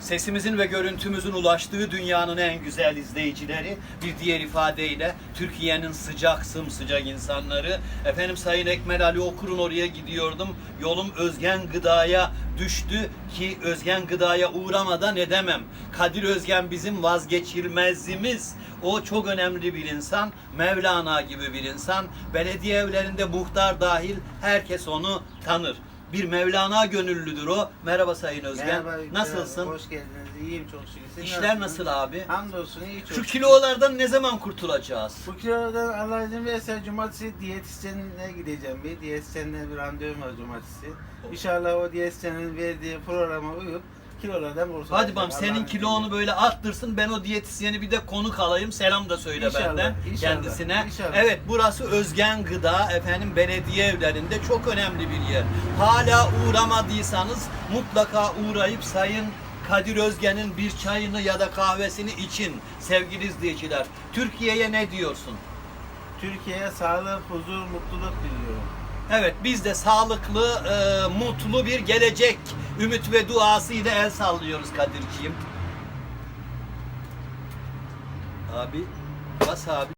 Sesimizin ve görüntümüzün ulaştığı dünyanın en güzel izleyicileri, bir diğer ifadeyle Türkiye'nin sıcak sımsıcak insanları. Efendim Sayın Ekmel Ali Okur'un oraya gidiyordum. Yolum Özgen Gıda'ya düştü ki Özgen Gıda'ya uğramadan edemem. Kadir Özgen bizim vazgeçilmezimiz. O çok önemli bir insan. Mevlana gibi bir insan. Belediye evlerinde muhtar dahil herkes onu tanır. Bir Mevlana gönüllüdür o. Merhaba Sayın Özgen. Merhaba, Nasılsın? Hoş geldiniz. İyiyim çok şükür. Siz İşler nasılsınız? nasıl abi? Hamdolsun iyi çok Şu şükür. kilolardan ne zaman kurtulacağız? Bu kilolardan Allah izin verirse cumartesi diyetisyenine gideceğim. Bir diyetisyenle bir randevum var cumartesi. İnşallah o diyetisyenin verdiği programa uyup kilolardan kurtulacağım. Hadi bam senin kilonu böyle arttırsın. Ben o diyetisyeni bir de konuk alayım. Selam da söyle İnşallah, benden inşallah, kendisine. inşallah. Evet burası Özgen Gıda efendim belediye evlerinde çok önemli bir yer. Hala uğramadıysanız mutlaka uğrayıp Sayın Kadir Özgen'in bir çayını ya da kahvesini için sevgili izleyiciler. Türkiye'ye ne diyorsun? Türkiye'ye sağlık, huzur, mutluluk diliyorum. Evet biz de sağlıklı, e, mutlu bir gelecek ümit ve duasıyla el sallıyoruz Kadir'ciğim. Abi, bas abi.